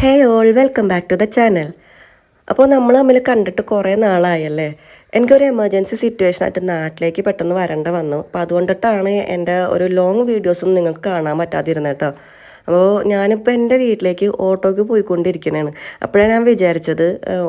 Hey all welcome back to the channel അപ്പോൾ നമ്മൾ തമ്മിൽ കണ്ടിട്ട് കുറേ നാളായല്ലേ? എനിക്കൊരു എമർജൻസി സിറ്റുവേഷൻ ആയിട്ട് നാട്ടിലേക്ക് പെട്ടെന്ന് വരേണ്ട വന്നു. അപ്പോൾ അതുകൊണ്ടിട്ടാണ് എന്റെ ഒരു ലോങ് വീഡിയോസും നിങ്ങൾക്ക് കാണാൻ പറ്റാതിരുന്നത് കേട്ടോ. അപ്പോൾ ഞാനിപ്പോൾ എന്റെ വീട്ടിലേക്ക് ഓട്ടോയ്ക്ക് പോയിക്കൊണ്ടിരിക്കണേണ്. അപ്പോഴാണ് ഞാൻ വിചാരിച്ചത്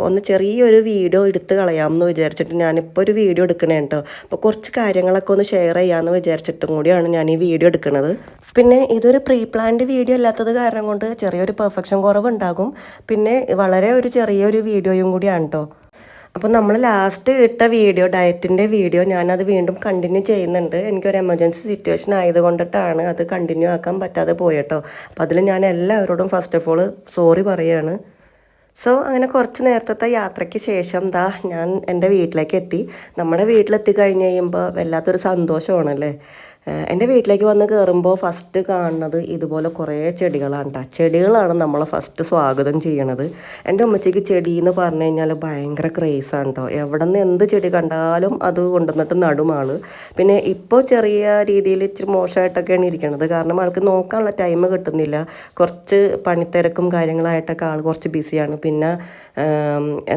ഒന്ന് ചെറിയൊരു വീഡിയോ എടുത്ത് കളയാമെന്ന് വിചാരിച്ചിട്ട് ഞാനിപ്പോൾ ഒരു വീഡിയോ എടുക്കണേ കേട്ടോ അപ്പോൾ കുറച്ച് കാര്യങ്ങളൊക്കെ ഒന്ന് ഷെയർ ചെയ്യാമെന്ന് വിചാരിച്ചിട്ടും കൂടിയാണ് ഞാൻ ഈ വീഡിയോ എടുക്കുന്നത് പിന്നെ ഇതൊരു പ്രീ പ്ലാൻഡ് വീഡിയോ അല്ലാത്തത് കാരണം കൊണ്ട് ചെറിയൊരു പെർഫെക്ഷൻ കുറവുണ്ടാകും. പിന്നെ വളരെ ഒരു ചെറിയൊരു വീഡിയോയും കൂടിയാണ് കേട്ടോ അപ്പോൾ നമ്മൾ ലാസ്റ്റ് ഇട്ട വീഡിയോ ഡയറ്റിന്റെ വീഡിയോ ഞാനത് വീണ്ടും കണ്ടിന്യൂ ചെയ്യുന്നുണ്ട്. എനിക്കൊരു എമർജൻസി സിറ്റുവേഷൻ ആയതുകൊണ്ടിട്ടാണ് അത് കണ്ടിന്യൂ ആക്കാൻ പറ്റാതെ പോയട്ടോ. അപ്പോൾ അതിൽ ഞാൻ എല്ലാവരോടും ഫസ്റ്റ് ഓഫ് ഓൾ സോറി പറയാണ്. സോ അങ്ങനെ കുറച്ച് നേരത്തെ യാത്രയ്ക്ക് ശേഷം ദാ ഞാൻ എന്റെ വീട്ടിലേക്ക് എത്തി. നമ്മുടെ വീട്ടിലെത്തി കഴിഞ്ഞ് കഴിയുമ്പോൾ വല്ലാത്തൊരു സന്തോഷമാണല്ലേ? എന്റെ വീട്ടിലേക്ക് വന്ന് കയറുമ്പോൾ ഫസ്റ്റ് കാണുന്നത് ഇതുപോലെ കുറേ ചെടികളാണ് കേട്ടോ ചെടികളാണ് നമ്മളെ ഫസ്റ്റ് സ്വാഗതം ചെയ്യണത്. എന്റെ ഉമ്മച്ചയ്ക്ക് ചെടി എന്ന് പറഞ്ഞു കഴിഞ്ഞാൽ ഭയങ്കര ക്രേസാണ് കേട്ടോ എവിടെ നിന്ന് എന്ത് ചെടി കണ്ടാലും അത് കൊണ്ടുവന്നിട്ട് നടും ആൾ. പിന്നെ ഇപ്പോൾ ചെറിയ രീതിയിൽ ഇച്ചിരി മോശമായിട്ടൊക്കെയാണ് ഇരിക്കുന്നത് കാരണം ആൾക്ക് നോക്കാനുള്ള ടൈം കിട്ടുന്നില്ല. കുറച്ച് പണിത്തിരക്കും കാര്യങ്ങളായിട്ടൊക്കെ ആൾ കുറച്ച് ബിസിയാണ്. പിന്നെ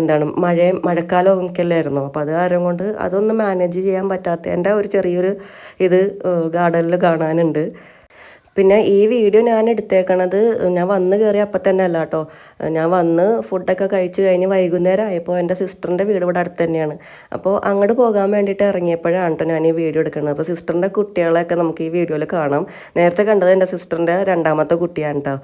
എന്താണ് മഴ മഴക്കാലം ഒക്കെ അല്ലായിരുന്നു? അപ്പോൾ അത് കാരണം കൊണ്ട് അതൊന്നും മാനേജ് ചെയ്യാൻ പറ്റാത്ത എന്റെ ഒരു ചെറിയൊരു ഇത് ഗാർഡനിൽ കാണാനുണ്ട്. പിന്നെ ഈ വീഡിയോ ഞാൻ എടുത്തേക്കണത് ഞാൻ വന്ന് കയറി അപ്പം തന്നെ അല്ല കേട്ടോ. ഞാൻ വന്ന് ഫുഡൊക്കെ കഴിച്ച് കഴിഞ്ഞ് വൈകുന്നേരം ആയപ്പോൾ എന്റെ സിസ്റ്ററിന്റെ വീട് ഇവിടെ അടുത്ത് തന്നെയാണ്. അപ്പോൾ അങ്ങോട്ട് പോകാൻ വേണ്ടിയിട്ട് ഇറങ്ങിയപ്പോഴാണ് കേട്ടോ ഞാൻ ഈ വീഡിയോ എടുക്കുന്നത്. അപ്പോൾ സിസ്റ്ററിന്റെ കുട്ടികളെയൊക്കെ നമുക്ക് ഈ വീഡിയോയിൽ കാണാം. നേരത്തെ കണ്ടത് എന്റെ സിസ്റ്ററിന്റെ രണ്ടാമത്തെ കുട്ടിയാണ് കേട്ടോ.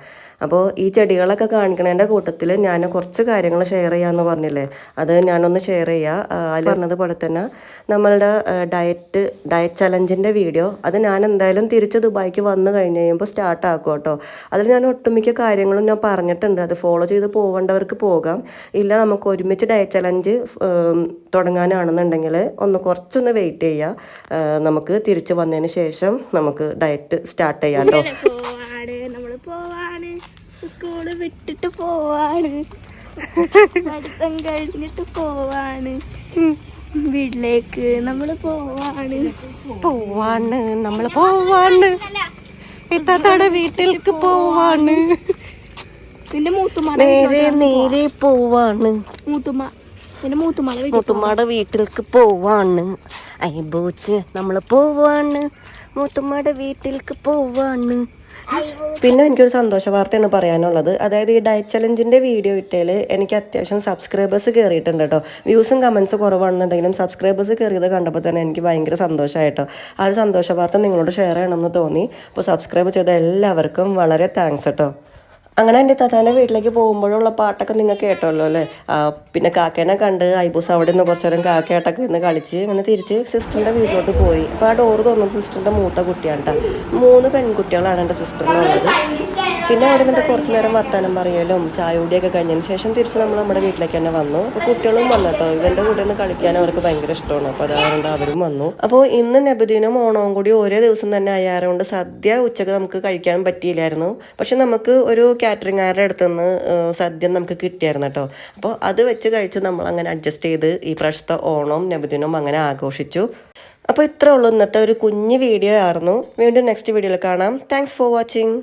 അപ്പോൾ ഈ ചെടികളൊക്കെ കാണിക്കണതിന്റെ കൂട്ടത്തിൽ ഞാൻ കുറച്ച് കാര്യങ്ങൾ ഷെയർ ചെയ്യാമെന്ന് പറഞ്ഞില്ലേ? അത് ഞാനൊന്ന് ഷെയർ ചെയ്യാം. ആ, അതിൽ പറഞ്ഞതുപോലെ തന്നെ നമ്മളുടെ ഡയറ്റ് ഡയറ്റ് ചലഞ്ചിന്റെ വീഡിയോ അത് ഞാൻ എന്തായാലും തിരിച്ച് ദുബായിക്ക് വന്നു കഴിഞ്ഞ് കഴിയുമ്പോൾ സ്റ്റാർട്ട് ആക്കും കേട്ടോ. അതിൽ ഞാൻ ഒട്ടുമിക്ക കാര്യങ്ങളും ഞാൻ പറഞ്ഞിട്ടുണ്ട്. അത് ഫോളോ ചെയ്ത് പോകേണ്ടവർക്ക് പോകാം. ഇല്ല നമുക്ക് ഒരുമിച്ച് ഡയറ്റ് ചലഞ്ച് തുടങ്ങാനാണെന്നുണ്ടെങ്കിൽ ഒന്ന് കുറച്ചൊന്ന് വെയിറ്റ് ചെയ്യുക നമുക്ക് തിരിച്ചു വന്നതിന് ശേഷം നമുക്ക് ഡയറ്റ് സ്റ്റാർട്ട് ചെയ്യാം കേട്ടോ. പോവാണ്. നമ്മൾ പോവാണ്. സ്കൂൾ വിട്ടിട്ട് പോവാണ്. പഠിത്തം കഴിഞ്ഞിട്ട് പോവാണ്. വീട്ടിലേക്ക് നമ്മൾ പോവാണ്. പോവാണ്. നമ്മൾ പോവാണ്. ഇത്താത്തയുടെ വീട്ടിലേക്ക് പോവാണ്. നിന്റെ മൂത്തുമാട നേരെ നേരെ പോവാണ്. മൂത്തുമ്മ നിന്റെ മൂത്തുമ്മയുടെ വീട്ടിലേക്ക് പോവാണ്. ഐ ബോച്ച് നമ്മൾ പോവാണ്. മൂത്തുമ്മയുടെ വീട്ടിലേക്ക് പോവാണ്. പിന്നെ എനിക്കൊരു സന്തോഷ വാർത്തയാണ് പറയാനുള്ളത്. അതായത് ഈ ഡയറ്റ് ചലഞ്ചിന്റെ വീഡിയോ ഇട്ടതിൽ എനിക്ക് അത്യാവശ്യം സബ്സ്ക്രൈബേഴ്സ് കയറിയിട്ടുണ്ട് കേട്ടോ. വ്യൂസും കമൻസ് കുറവാണെന്നുണ്ടെങ്കിലും സബ്സ്ക്രൈബേഴ്സ് കയറിയത് കണ്ടപ്പോൾ തന്നെ എനിക്ക് ഭയങ്കര സന്തോഷമായിട്ടോ ആ ഒരു സന്തോഷ വാർത്ത നിങ്ങളോട് ഷെയർ ചെയ്യണമെന്ന് തോന്നി. അപ്പോൾ സബ്സ്ക്രൈബ് ചെയ്ത എല്ലാവർക്കും വളരെ താങ്ക്സ് കേട്ടോ. അങ്ങനെ എന്റെ തത്താന്റെ വീട്ടിലേക്ക് പോകുമ്പോഴുള്ള പാട്ടൊക്കെ നിങ്ങൾ കേട്ടല്ലോ അല്ലേ? പിന്നെ കാക്കേനെ കണ്ട് ഐബൂസ് അവിടെ നിന്ന് കുറച്ച് നേരം കാക്കയാട്ടൊക്കെ ഇന്ന് കളിച്ച് അങ്ങനെ തിരിച്ച് സിസ്റ്ററിന്റെ വീട്ടിലോട്ട് പോയി. അപ്പോൾ ആ ഡോറ് തുറന്നത് സിസ്റ്ററിന്റെ മൂത്ത കുട്ടിയാണ് കേട്ടോ മൂന്ന് പെൺകുട്ടികളാണ് എന്റെ സിസ്റ്ററിനുള്ളത് പിന്നെ അവിടെ നിന്നിട്ട് കുറച്ച് നേരം വർത്താനം പറയലും ചായ കൂടിയൊക്കെ കഴിഞ്ഞതിന് ശേഷം തിരിച്ച് നമ്മൾ നമ്മുടെ വീട്ടിലേക്ക് തന്നെ വന്നു. അപ്പോൾ കുട്ടികളും വന്നു കേട്ടോ. ഇവന്റെ കൂടെ നിന്ന് കളിക്കാൻ അവർക്ക് ഭയങ്കര ഇഷ്ടമാണ്. അപ്പോൾ അതുകൊണ്ട് അവരും വന്നു. അപ്പോൾ ഇന്ന് നബുദീനും ഓണവും കൂടി ഒരേ ദിവസം തന്നെ ആയതുകൊണ്ട് സദ്യ ഉച്ചയ്ക്ക് നമുക്ക് കഴിക്കാൻ പറ്റിയില്ലായിരുന്നു. പക്ഷെ നമുക്ക് ഒരു കാറ്ററിംഗുകാരുടെ അടുത്ത് നിന്ന് സദ്യ നമുക്ക് കിട്ടിയായിരുന്നു കേട്ടോ. അപ്പോൾ അത് വെച്ച് കഴിച്ച് നമ്മൾ അങ്ങനെ അഡ്ജസ്റ്റ് ചെയ്ത് ഈ പ്രാവശ്യത്തെ ഓണവും നബിദിനും അങ്ങനെ ആഘോഷിച്ചു. അപ്പോൾ ഇത്രേ ഉള്ളൂ ഇന്നത്തെ ഒരു കുഞ്ഞു വീഡിയോ ആയിരുന്നു. വീണ്ടും നെക്സ്റ്റ് വീഡിയോയിൽ കാണാം. Thanks for watching